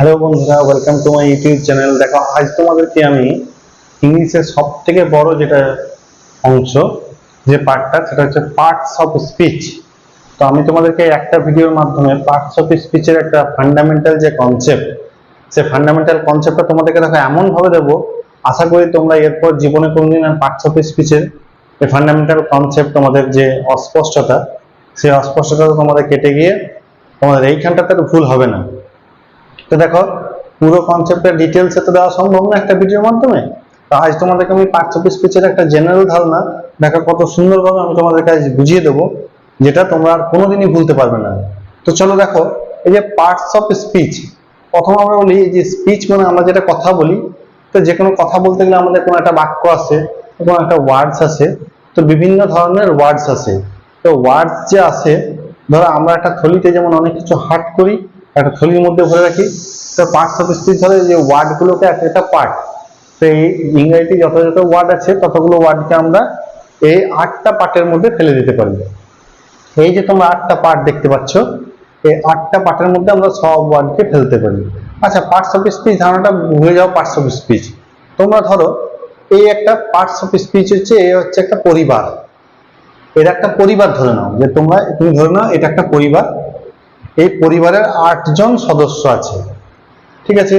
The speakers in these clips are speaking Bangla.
হ্যালো বন্ধুরা welcome to my YouTube channel দেখো, আজ তোমাদেরকে আমি ইংলিশের সব থেকে বড় যেটা অংশ, যে পার্টটা সেটা হচ্ছে পার্টস অফ স্পিচ তো আমি তোমাদেরকে একটা ভিডিওর মাধ্যমে পার্টস অফ স্পিচের একটা ফান্ডামেন্টাল যে কনসেপ্ট সে ফান্ডামেন্টাল কনসেপ্টটা তোমাদেরকে দেখো এমন ভাবে দেবো, আশা করি তোমরা এরপর জীবনে কোনোদিন আর পার্টস অফ স্পিচের এই ফান্ডামেন্টাল কনসেপ্ট তোমাদের যে অস্পষ্টতা, সেই অস্পষ্টতা তোমাদের কেটে গিয়ে তোমাদের এইখানটাতে ভুল হবে না। তো দেখো, পুরো কনসেপ্টের ডিটেলসে তো দেওয়া সম্ভব না একটা ভিডিওর মাধ্যমে। তো আজ তোমাদেরকে আমি পার্টস অফ স্পিচের একটা জেনারেল ধারণা দেখো কত সুন্দরভাবে আমি তোমাদেরকে আজ বুঝিয়ে দেবো, যেটা তোমরা আর কোনোদিনই ভুলতে পারবে না। তো চলো দেখো, এই যে পার্টস অফ স্পিচ প্রথম আমরা বলি যে স্পিচ মানে আমরা যেটা কথা বলি, তো যে কোনো কথা বলতে গেলে আমাদের কোনো একটা বাক্য আছে, কোনো একটা ওয়ার্ডস আছে, তো বিভিন্ন ধরনের ওয়ার্ডস আছে। তো ওয়ার্ডস যে আছে, ধরো আমরা একটা থলিতে যেমন অনেক কিছু হাট করি একটা থলির মধ্যে ভরে রাখি। তো পার্টস অফ স্পিচ ধরে যে ওয়ার্ডগুলোকে এক একটা পার্ট তো এই ইংরেজিতে যত যত ওয়ার্ড আছে, ততগুলো ওয়ার্ডকে আমরা এই আটটা পার্টের মধ্যে ফেলে দিতে পারি। এই যে তোমরা আটটা পার্ট দেখতে পাচ্ছ, এই আটটা পার্টের মধ্যে আমরা সব ওয়ার্ডকে ফেলতে পারি। আচ্ছা পার্টস অফ স্পিচ ধারণাটা ভুলে যাও পার্টস অফ স্পিচ তোমরা ধরো, এই একটা পার্টস অফ স্পিচ হচ্ছে এই হচ্ছে একটা পরিবার। এটা একটা পরিবার ধরে নাও। যে তোমরা, তুমি ধরে নাও, এটা একটা পরিবার। এই পরিবারের আটজন সদস্য আছে। ঠিক আছে?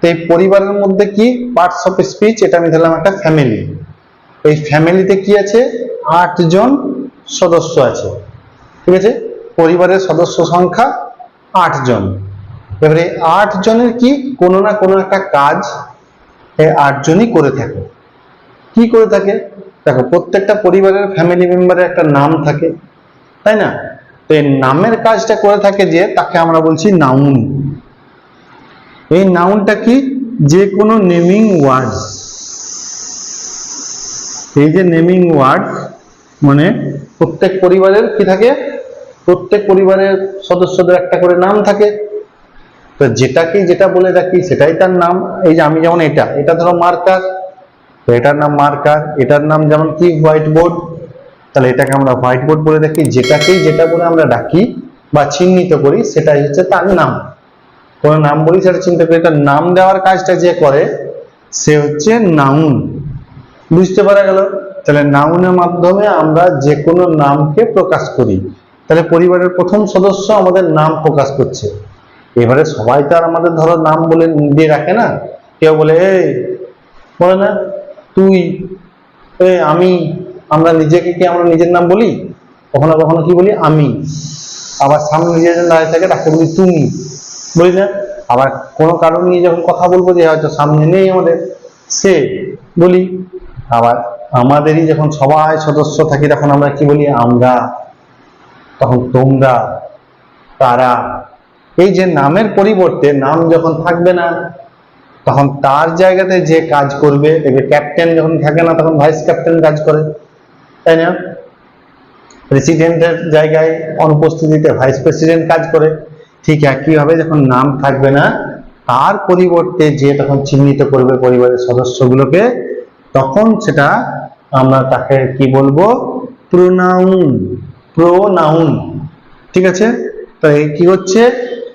তো এই পরিবারের মধ্যে কি পার্টস অফ স্পিচ এটা আমি ধরলাম একটা ফ্যামিলি এই ফ্যামিলিতে কি আছে? আটজন সদস্য আছে। ঠিক আছে? পরিবারের সদস্য সংখ্যা আটজন। এবারে এই আট জনের কি কোনো না কোনো একটা কাজ এই আটজনই করে থাকে। কি করে থাকে? দেখো, প্রত্যেকটা পরিবারের ফ্যামিলি মেম্বারের একটা নাম থাকে। তাই না? তো এই নামের কাজটা করে থাকে যে তাকে আমরা বলছি নাউন। এই নাউনটা কি? যে কোনো নেমিং ওয়ার্ড এই যে নেমিং ওয়ার্ড মানে প্রত্যেক পরিবারের কি থাকে? প্রত্যেক পরিবারের সদস্যদের একটা করে নাম থাকে। তো যেটাকে যেটা বলে রাখি, সেটাই তার নাম। এই যে আমি যেমন এটা এটা ধরো মার্কার এটার নাম মার্কার এটার নাম যেমন কি? হোয়াইট বোর্ড তাহলে এটাকে আমরা হোয়াইট বোর্ড বলে রাখি যেটাকেই যেটা বলে আমরা ডাকি বা চিহ্নিত করি, সেটাই হচ্ছে তার নাম। কোনো নাম বলি, সেটা চিন্তা করি। তার নাম দেওয়ার কাজটা যে করে, সে হচ্ছে নাউন। বুঝতে পারা গেল? তাহলে নাউনের মাধ্যমে আমরা যে কোনো নামকে প্রকাশ করি। তাহলে পরিবারের প্রথম সদস্য আমাদের নাম প্রকাশ করছে। এবারে সবাই তো আর আমাদের ধরো নাম বলে দিয়ে রাখে না। কেউ বলে, এই, বলে না, তুই, এ, আমি আমরা নিজেকে কি আমরা নিজের নাম বলি? কখনো কখনো কি বলি? আমি। আবার সামনে নিজের দাঁড়িয়ে থাকে, তাকে বলি তুমি। বলি না? আবার কোনো কারণ নিয়ে যখন কথা বলব যে হয়তো সামনে নেই আমাদের, সে বলি। আবার আমাদেরই যখন সবাই সদস্য থাকি, তখন আমরা কি বলি? আমরা। তখন তোমরা। তারা। এই যে নামের পরিবর্তে নাম যখন থাকবে না, তখন তার জায়গাতে যে কাজ করবে ক্যাপ্টেন যখন থাকে না, তখন ভাইস ক্যাপ্টেন কাজ করে। তাই না? প্রেসিডেন্টের জায়গায় অনুপস্থিতিতে ভাইস প্রেসিডেন্ট কাজ করে। ঠিক একইভাবে যখন নাম থাকবে না, তার পরিবর্তে যে তখন চিহ্নিত করবে পরিবারের সদস্যগুলোকে, তখন সেটা আমরা তাকে কি বলব? প্রোনাউন প্রোনাউন ঠিক আছে? তো এই কি হচ্ছে?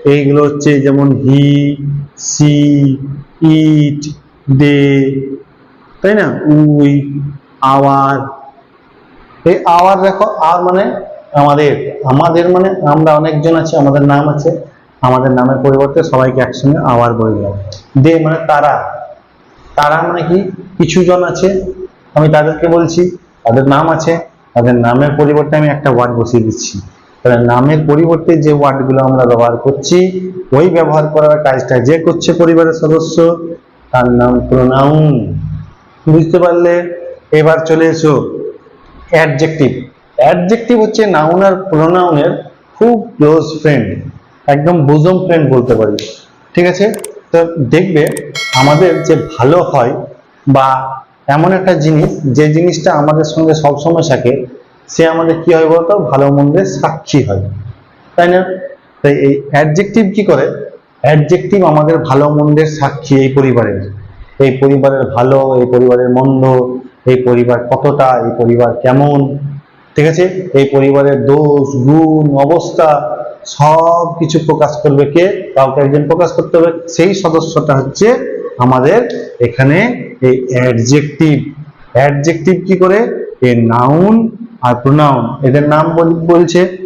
এইগুলো হচ্ছে যেমন হি সি ইট দে তাই না? We, hour. এই আওয়ার দেখো আর মানে আমাদের আমাদের মানে আমরা অনেকজন আছি, আমাদের নাম আছে, আমাদের নামের পরিবর্তে সবাইকে একসঙ্গে আওয়ার বলে দিলাম। দে মানে তারা। তারা মানে কি? কিছু জন আছে, আমি তাদেরকে বলছি, তাদের নাম আছে, তাদের নামের পরিবর্তে আমি একটা ওয়ার্ড বসিয়ে দিচ্ছি। তাহলে নামের পরিবর্তে যে ওয়ার্ডগুলো আমরা ব্যবহার করছি, ওই ব্যবহার করার কাজটা যে করছে পরিবারের সদস্য, তার নাম প্রোনাউন বুঝতে পারলে? এবার চলে এসো। অ্যাডজেক্টিভ। অ্যাডজেক্টিভ হচ্ছে নাউন আর প্রোনাউনের খুব ক্লোজ ফ্রেন্ড একদম বুজম ফ্রেন্ড বলতে পারি। ঠিক আছে? তো দেখবে আমাদের যে ভালো হয় বা এমন একটা জিনিস, যে জিনিসটা আমাদের সঙ্গে সবসময় থাকে, সে আমাদের কি হয় বলতো? ভালো মন্দের সাক্ষী হয়। তাই না? তাই এই অ্যাডজেক্টিভ কি করে? অ্যাডজেক্টিভ আমাদের ভালো মন্দের সাক্ষী এই পরিবারের। এই পরিবারের ভালো, এই পরিবারের মন্দ এই পরিবার কতটা, এই পরিবার কেমন? ঠিক আছে? এই পরিবারের দোষ, গুণ, অবস্থা সব কিছু প্রকাশ করবে কে? কাউকে একজন প্রকাশ করতে হবে। সেই সদস্যটা হচ্ছে আমাদের এখানে এই অ্যাডজেক্টিভ। অ্যাডজেক্টিভ কি করে? এ নাউন আর প্রোনাউন। এদের নাম বল- বলছে।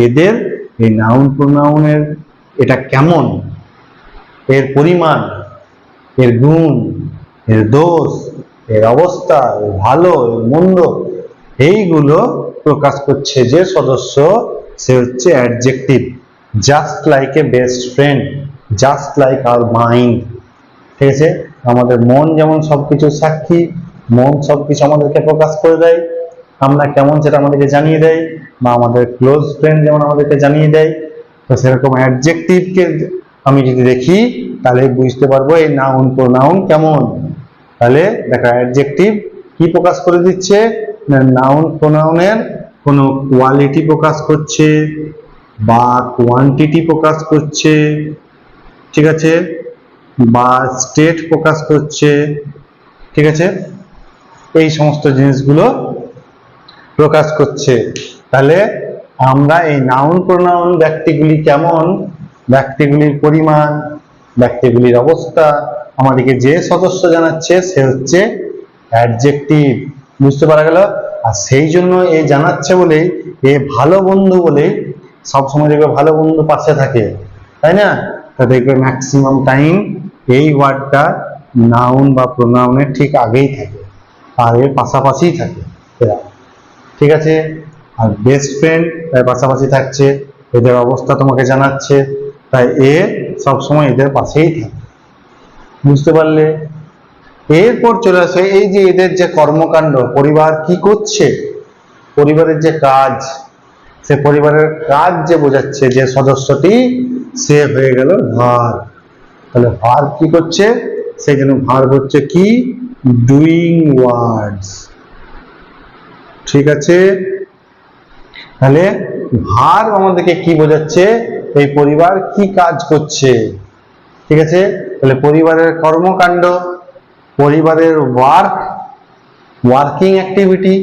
এদের এই নাউন, প্রোনাউনের এটা কেমন? এর পরিমাণ, এর গুণ, এর দোষ এর অবস্থা ভালো মন্দ, এইগুলো প্রকাশ করছে যে সদস্য, সে হচ্ছে adjective just like a best friend just like our mind ঠিক আছে? আমাদের মন যেমন সবকিছু সাক্ষী, মন সবকিছু আমাদেরকে প্রকাশ করে দেয়, আমরা কেমন সেটা আমাদেরকে জানিয়ে দেয়, বা আমাদের ক্লোজ ফ্রেন্ড যেমন আমাদেরকে জানিয়ে দেয়, তো সেরকম অ্যাডজেক্টিভকে আমি যদি দেখি, তাহলে বুঝতে পারব এই নাউন প্রোনাউন কেমন। তাহলে দেখা অ্যাডজেক্টিভ কি প্রকাশ করে দিচ্ছে? না নাউন প্রোনাউনের কোনো কোয়ালিটি প্রকাশ করছে বা কোয়ান্টিটি প্রকাশ করছে, ঠিক আছে? বা স্টেট প্রকাশ করছে, ঠিক আছে? এই সমস্ত জিনিসগুলো প্রকাশ করছে। তাহলে আমরা এই নাউন প্রোনাউন ব্যক্তিগুলি কেমন? ব্যক্তিগুলির পরিমাণ, ব্যক্তিগুলির অবস্থা আমাদেরকে যে সদস্য জানাচ্ছে, সে হচ্ছে অ্যাডজেক্টিভ বুঝতে পারা গেল? আর সেই জন্য এ জানাচ্ছে বলেই এ ভালো বন্ধু বলেই সবসময় দেখবে ভালো বন্ধু পাশে থাকে। তাই না? তা দেখবে ম্যাক্সিমাম টাইম এই ওয়ার্ডটা নাউন বা প্রোনাউনের ঠিক আগেই থাকে, আর এর পাশাপাশিই থাকে। এরা। ঠিক আছে? আর বেস্ট ফ্রেন্ড তার পাশাপাশি থাকছে, এদের অবস্থা তোমাকে জানাচ্ছে। তাই এ সবসময় এদের পাশেই থাকে। বুঝতে পারলে? এরপর চলে আসে এই যে এদের যে কর্মকাণ্ড, পরিবার কি করছে? পরিবারের যে কাজ, সে পরিবারের কাজ যে বোঝাচ্ছে যে সদস্যটি, সে হয়ে গেল ভার। তাহলে ভার কি করছে? সেই জন্য ভার হচ্ছে কি? ডুইং ওয়ার্ডস ঠিক আছে? তাহলে ভার আমাদেরকে কি বোঝাচ্ছে? এই পরিবার কি কাজ করছে? ঠিক আছে? তাহলে পরিবারের কর্মকাণ্ড, পরিবারের ওয়ার্ক ওয়ার্কিং অ্যাক্টিভিটি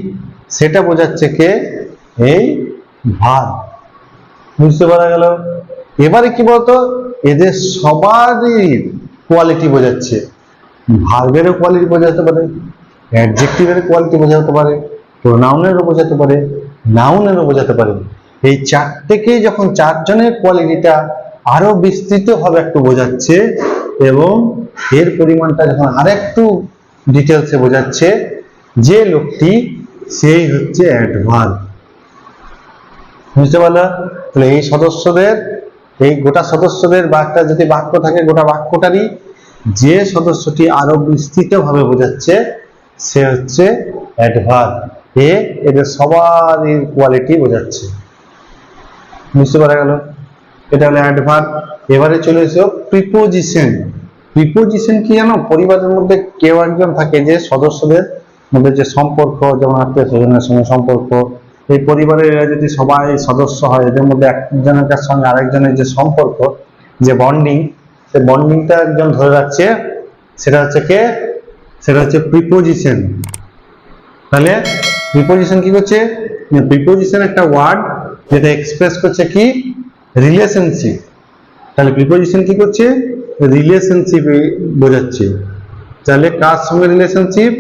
সেটা বোঝাচ্ছে কে? এই ভার বুঝতে পারা গেল? এবারে কি বলতো? এদের সবারই কোয়ালিটি বোঝাচ্ছে। ভার্বেরও কোয়ালিটি বোঝাতে পারে অ্যাডজেক্টিভের কোয়ালিটি বোঝাতে পারে প্রোনাউনেরও বোঝাতে পারে নাউনেরও বোঝাতে পারে। এই চারটেকেই যখন চারজনের কোয়ালিটিটা আরও বিস্তৃতভাবে একটু বোঝাচ্ছে এবং এর পরিমাণটা যখন আর আরেকটু ডিটেলসে বোঝাচ্ছে, যে লোকটি সেই হচ্ছে অ্যাডভার্ব বুঝতে পারল? তাহলে এই সদস্যদের, এই গোটা সদস্যদের বাক্যটা যদি বাক্য থাকে, গোটা বাক্যটারই, যে সদস্যটি আরও বিস্তৃতভাবে বোঝাচ্ছে, সে হচ্ছে অ্যাডভার্ব এ এদের সবারই কোয়ালিটি বোঝাচ্ছে। বুঝতে পারা গেল? এটা হলো অ্যাডভার্ব এবারে চলে এসো প্রিপোজিশন প্রিপোজিশন কি জানো? পরিবারের মধ্যে কেউ একজন থাকে যে সদস্যদের মধ্যে যে সম্পর্ক, যেমন আত্মীয় স্বজনের সঙ্গে সম্পর্ক, এই পরিবারের যদি সবাই সদস্য হয়, এদের মধ্যে একজনের সঙ্গে আরেকজনের যে সম্পর্ক, যে বন্ডিং সে বন্ডিংটা একজন ধরে রাখছে, সেটা হচ্ছে কে? সেটা হচ্ছে প্রিপোজিশন তাহলে প্রিপোজিশন কি করছে? প্রিপোজিশন একটা ওয়ার্ড যেটা এক্সপ্রেস করছে কি? রিলেশনশিপ তাহলে প্রিপোজিশন কি করছে? রিলেশনশিপ বোঝাচ্ছে। তাহলে কার সঙ্গে রিলেশনশিপ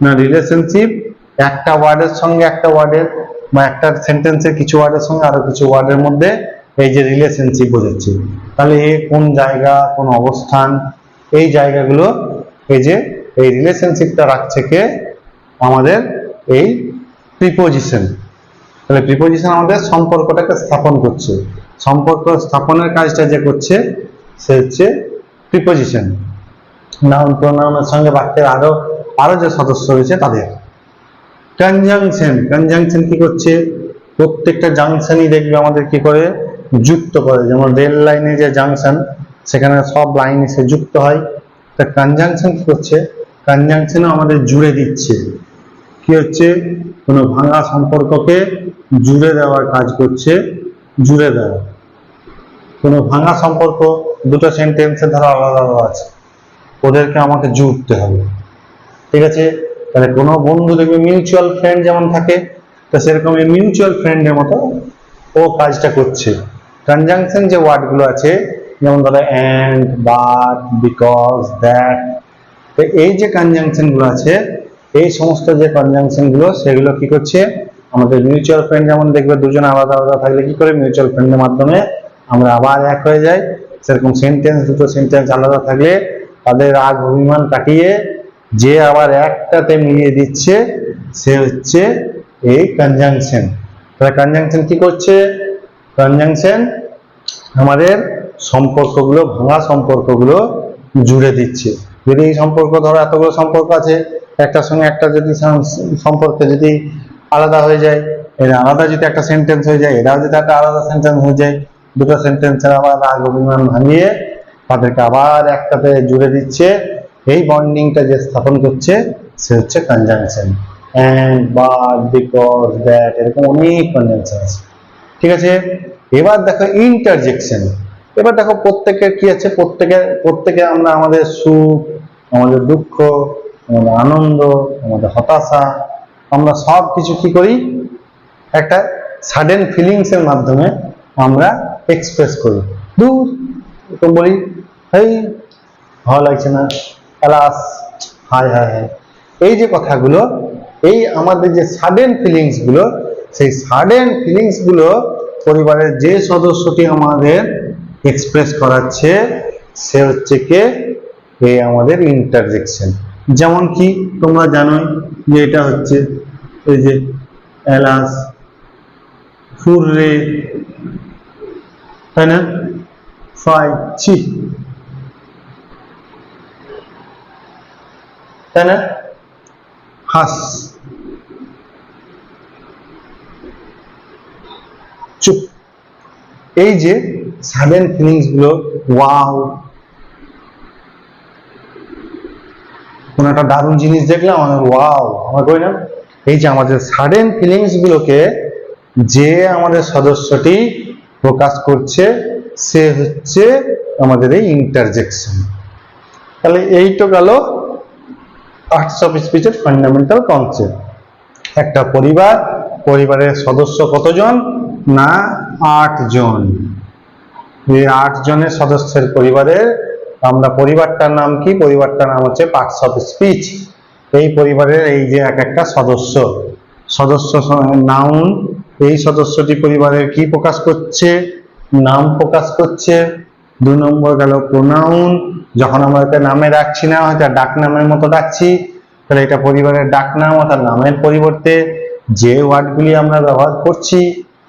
না রিলেশনশিপ একটা ওয়ার্ডের সঙ্গে একটা ওয়ার্ডের বা একটা সেন্টেন্সের কিছু ওয়ার্ডের সঙ্গে আরও কিছু ওয়ার্ডের মধ্যে এই যে রিলেশনশিপ বোঝাচ্ছে। তাহলে এ কোন জায়গা, কোন অবস্থান, এই জায়গাগুলো এই যে এই রিলেশনশিপটা রাখছে কে? আমাদের এই প্রিপোজিশন তাহলে প্রিপোজিশন আমাদের সম্পর্কটাকে স্থাপন করছে। সম্পর্ক স্থাপনের কাজটা যে করছে, সে হচ্ছে প্রিপোজিশন নাউন প্রোনাউনের সঙ্গে বাক্যের আরও আরও যে সদস্য রয়েছে তাদের। কনজাংশন কনজাংশন কি করছে? প্রত্যেকটা জাংশনই দেখবে আমাদের কি করে? যুক্ত করে। যেমন রেল লাইনে যে জাংশন সেখানে সব লাইন এসে যুক্ত হয়। তা কনজাংশন কি করছে? কনজাংশনও আমাদের জুড়ে দিচ্ছে। কি হচ্ছে? কোনো ভাঙা সম্পর্ককে জুড়ে দেওয়ার কাজ করছে। জুড়ে দেওয়া কোনো ভাঙা সম্পর্ক, দুটো সেন্টেন্সে ধরো আলাদা আলাদা আছে। ওদেরকে আমাকে জুড়তে হবে। ঠিক আছে? তাহলে কোনো বন্ধু দেখবে মিউচুয়াল ফ্রেন্ড যেমন থাকে, তো সেরকম এই মিউচুয়াল ফ্রেন্ডের মতো ও কাজটা করছে। কনজাংশন যে ওয়ার্ডগুলো আছে, যেমন ধরো অ্যান্ড বাট বিকজ দ্যাট তো এই যে কনজাংশনগুলো আছে, এই সমস্ত যে কনজাংশনগুলো সেগুলো কি করছে? আমাদের মিউচুয়াল ফ্রেন্ড যেমন দেখবে, দুজন আলাদা আলাদা থাকলে কি করে? মিউচুয়াল ফ্রেন্ডের মাধ্যমে আমরা আবার এক হয়ে যাই। সেরকম সেন্টেন্স দুটো সেন্টেন্স আলাদা থাকলে তাদের রাগ, অভিমান কাটিয়ে যে আবার একটাতে মিলিয়ে দিচ্ছে, সে হচ্ছে এই কনজাংশন তাহলে কনজাংশন কি করছে? কনজাংশন আমাদের সম্পর্কগুলো, ভাঙা সম্পর্কগুলো জুড়ে দিচ্ছে। যদি এই সম্পর্ক, ধরো এতগুলো সম্পর্ক আছে, একটার সঙ্গে একটা যদি সম্পর্কে যদি আলাদা হয়ে যায়। এর আলাদা যদি একটা সেন্টেন্স হয়ে যায়, এরাও যদি একটা আলাদা সেন্টেন্স হয়ে যায়, দুটো সেন্টেন্সের আবার রাগ অভিমান ভাঙিয়ে তাদেরকে আবার একটাতে জুড়ে দিচ্ছে। এই বন্ডিংটা যে স্থাপন করছে, সে হচ্ছে conjunction and but because that এরকম অনেক কনজাংশন আছে। ঠিক আছে? এবার দেখো ইন্টারজেকশন এবার দেখো প্রত্যেকের কি আছে? প্রত্যেকের, প্রত্যেকে আমরা আমাদের সুখ, আমাদের দুঃখ, আমাদের আনন্দ, আমাদের হতাশা আমরা সব কিছু কি করি? একটা সাডেন ফিলিংস এর মাধ্যমে আমরা এক্সপ্রেস করি। দূর তো বলি এই ভালো লাগছে না আলাস হায় হায় হায়। এই যে কথাগুলো, এই আমাদের যে সাডেন ফিলিংসগুলো, সেই সাডেন ফিলিংসগুলো পরিবারের যে সদস্যটি আমাদের এক্সপ্রেস করাচ্ছে, সে হচ্ছে কে? এই আমাদের ইন্টারজেকশন যেমন কি, তোমরা জানোই যে হচ্ছে এই যে এলাস ফুররে, তাই না? ফাই ছি। তাই না? হাস। চুপ। এই যে সাডেন ফিলিংসগুলো ওয়াও কোন একটা দারুণ জিনিস দেখলাম আমার ওয়াও আমার কই না? এই যে আমাদের সাডেন ফিলিংস গুলোকে যে আমাদের সদস্যটি প্রকাশ করছে, সে হচ্ছে আমাদের এই ইন্টারজেকশন তাহলে এই তো গেল আর্টস অফ স্পিচের ফান্ডামেন্টাল কনসেপ্ট একটা পরিবার, পরিবারের সদস্য কতজন? না আট জন এই আট জনের সদস্যের পরিবারের আমরা পরিবারটার নাম কি? পরিবারটার নাম হচ্ছে পার্টস অফ স্পিচ এই পরিবারের এই যে এক একটা সদস্য। সদস্য নাউন এই সদস্যটি পরিবারের কি প্রকাশ করছে? নাম প্রকাশ করছে। দু নম্বর গেল প্রোনাউন যখন আমরা একে নামে ডাকছি না, হয়তো ডাক নামের মতো ডাকছি, তাহলে এটা পরিবারের ডাক নাম অর্থাৎ নামের পরিবর্তে যে ওয়ার্ডগুলি আমরা ব্যবহার করছি,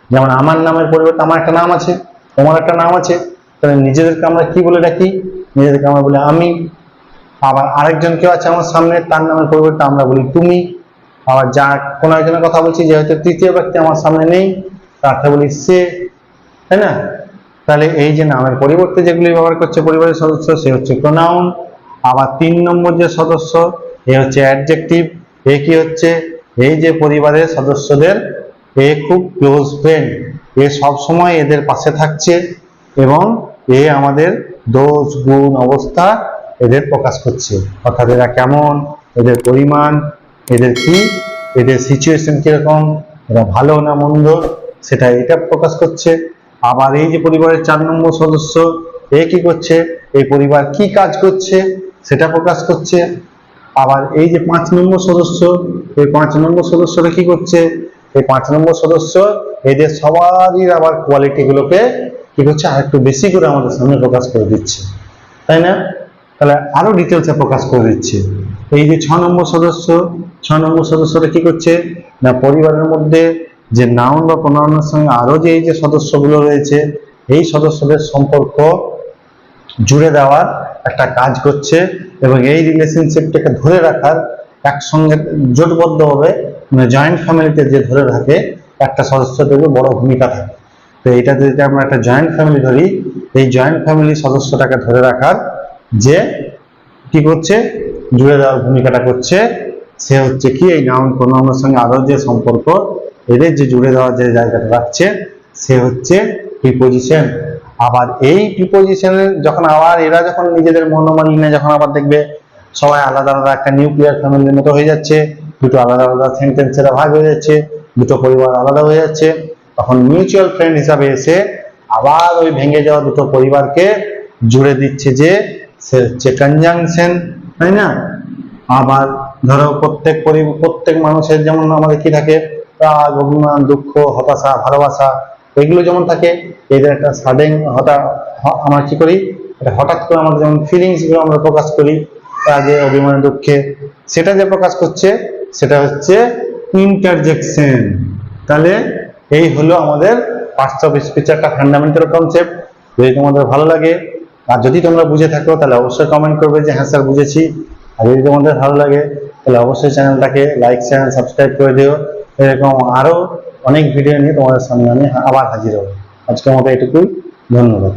যেমন আমার নামের পরিবর্তে আমার একটা নাম আছে, তোমার একটা নাম আছে, তাহলে নিজেদেরকে আমরা কি বলে ডাকি? নিজেদেরকে আমরা বলি, আমি আবার আরেকজন কেউ আছে আমার সামনে, তার নামের পরিবর্তে আমরা বলি, তুমি। আবার যা, কোনো একজনের কথা বলছি যে হয়তো তৃতীয় ব্যক্তি আমার সামনে নেই, তাকে বলি সে, তাই না? তাহলে এই যে নামের পরিবর্তে যেগুলি ব্যবহার করছে পরিবারের সদস্য, সে হচ্ছে প্রোনাউন আবার তিন নম্বর যে সদস্য, এ হচ্ছে অ্যাডজেক্টিভ এ কি হচ্ছে? এই যে পরিবারের সদস্যদের, এ খুব ক্লোজ ফ্রেন্ড এ সব সময় এদের পাশে থাকছে এবং এ আমাদের দোষ, গুণ, অবস্থা এদের প্রকাশ করছে। অর্থাৎ এরা কেমন? এদের পরিমাণ, এদের কি? এদের সিচুয়েশন কীরকম? এরা ভালো না মন্দ? সেটা এটা প্রকাশ করছে। আবার এই যে পরিবারের চার নম্বর সদস্য, এ কি করছে? এই পরিবার কি কাজ করছে? সেটা প্রকাশ করছে। আবার এই যে পাঁচ নম্বর সদস্য, এই পাঁচ নম্বর সদস্যরা কি করছে? এই পাঁচ নম্বর সদস্য, এদের সবারই আবার কোয়ালিটি গুলোকে কি করছে আর একটু বেশি করে আমাদের সামনে প্রকাশ করে দিচ্ছে। তাই না? তাহলে আরও ডিটেলসে প্রকাশ করে দিচ্ছে। এই যে ছ নম্বর সদস্য, ছ নম্বর সদস্যরা কি করছে? না, পরিবারের মধ্যে যে নাউন বা প্রণয়নের সঙ্গে আরও যে এই যে সদস্যগুলো রয়েছে, এই সদস্যদের সম্পর্ক জুড়ে দেওয়ার একটা কাজ করছে এবং এই রিলেশনশিপটাকে ধরে রাখার একসঙ্গে জোটবদ্ধভাবে মানে জয়েন্ট ফ্যামিলিতে যে ধরে রাখে, একটা সদস্যদের বড় ভূমিকা থাকে তো এটা যদি আমরা একটা জয়েন্ট ফ্যামিলি ধরি, এই জয়েন্ট ফ্যামিলি সদস্যটাকে ধরে রাখার যে কি করছে, জুড়ে দেওয়ার ভূমিকাটা করছে, সে হচ্ছে কি, এই নাউন প্রোনাউনের সঙ্গে আরও যে সম্পর্ক, এদের যে জুড়ে দেওয়ার যে জায়গাটা রাখছে, সে হচ্ছে প্রিপোজিশন আবার এই প্রিপোজিশনের যখন আবার এরা যখন নিজেদের মনোমালিন্যে যখন আবার দেখবে, সবাই আলাদা আলাদা একটা নিউক্লিয়ার ফ্যামিলির মতো হয়ে যাচ্ছে, দুটো আলাদা আলাদা সেন্টেন্সের ভাগ হয়ে যাচ্ছে, দুটো পরিবার আলাদা হয়ে যাচ্ছে। তখন মিউচুয়াল ফ্রেন্ড হিসাবে এসে আবার ওই ভেঙে যাওয়া দুটো পরিবারকে জুড়ে দিচ্ছে যে সে হচ্ছে কনজাংশন, তাই না? আবার ধরো প্রত্যেক পরি- প্রত্যেক মানুষের যেমন আমাদের কি থাকে, রাগ, অভিমান, দুঃখ, হতাশা, ভালোবাসা, এগুলো যেমন থাকে, এদের একটা সাডেন হঠাৎ আমরা কি করি? হঠাৎ করে আমাদের যেমন ফিলিংসগুলো আমরা প্রকাশ করি, রাগে, অভিমানে, দুঃখে, সেটা যে প্রকাশ করছে, সেটা হচ্ছে ইন্টারজেকশন তাহলে এই হলো আমাদের পার্টস অফ স্পিচ একটা ফান্ডামেন্টাল কনসেপ্ট যদি তোমাদের ভালো লাগে, আর যদি তোমরা বুঝে থাকো, তাহলে অবশ্যই কমেন্ট করবে যে হ্যাঁ স্যার, বুঝেছি। আর যদি তোমাদের ভালো লাগে, তাহলে অবশ্যই চ্যানেলটাকে লাইক চ্যানেল সাবস্ক্রাইব করে দিও। এরকম আরও অনেক ভিডিও নিয়ে তোমাদের সামনে আমি আবার হাজির হব। আজকের মতো এটুকুই। ধন্যবাদ।